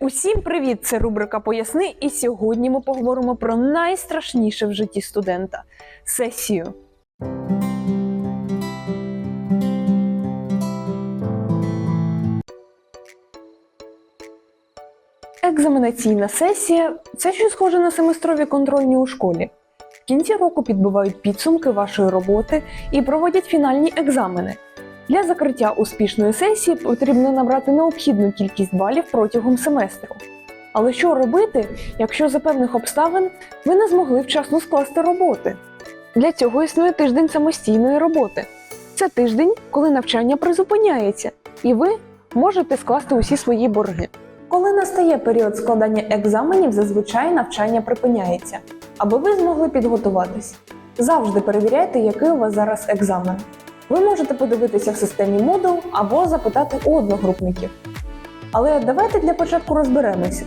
Усім привіт! Це рубрика Поясни. І сьогодні ми поговоримо про найстрашніше в житті студента сесію. Екзаменаційна сесія це щось схоже на семестрові контрольні у школі. В кінці року підбивають підсумки вашої роботи і проводять фінальні екзамени. Для закриття успішної сесії потрібно набрати необхідну кількість балів протягом семестру. Але що робити, якщо за певних обставин ви не змогли вчасно скласти роботи? Для цього існує тиждень самостійної роботи. Це тиждень, коли навчання призупиняється, і ви можете скласти усі свої борги. Коли настає період складання екзаменів, зазвичай навчання припиняється, аби ви змогли підготуватись. Завжди перевіряйте, який у вас зараз екзамен. Ви можете подивитися в системі Moodle або запитати у одногрупників. Але давайте для початку розберемося,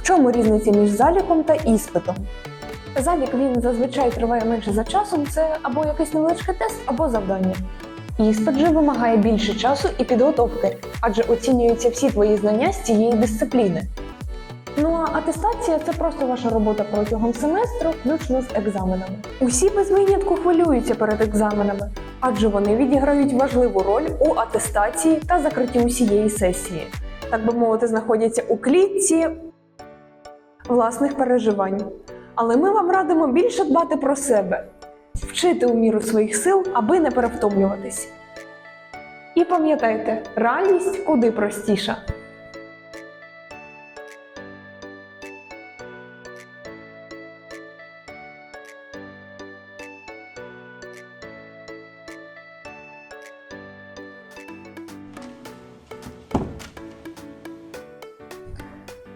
в чому різниця між заліком та іспитом. Залік він зазвичай триває менше за часом, це або якийсь невеличкий тест, або завдання. Іспит же вимагає більше часу і підготовки, адже оцінюються всі твої знання з цієї дисципліни. Ну а атестація це просто ваша робота протягом семестру, включно з екзаменами. Усі без винятку хвилюються перед екзаменами, адже вони відіграють важливу роль у атестації та закритті усієї сесії, так би мовити, знаходяться у клітці власних переживань. Але ми вам радимо більше дбати про себе, вчити у міру своїх сил, аби не перевтомлюватись. І пам'ятайте, реальність куди простіша.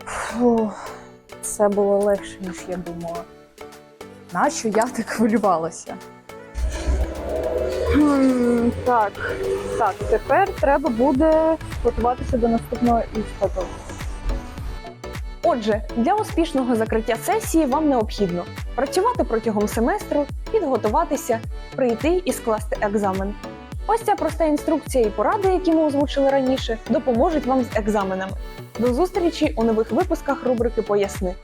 Фу, це було легше, ніж я думала. Нащо я так хвилювалася? Хм, так, так, тепер треба буде готуватися до наступного іспиту. Отже, для успішного закриття сесії вам необхідно працювати протягом семестру, підготуватися, прийти і скласти екзамен. Ось ця проста інструкція і поради, які ми озвучили раніше, допоможуть вам з екзаменами. До зустрічі у нових випусках рубрики Поясни.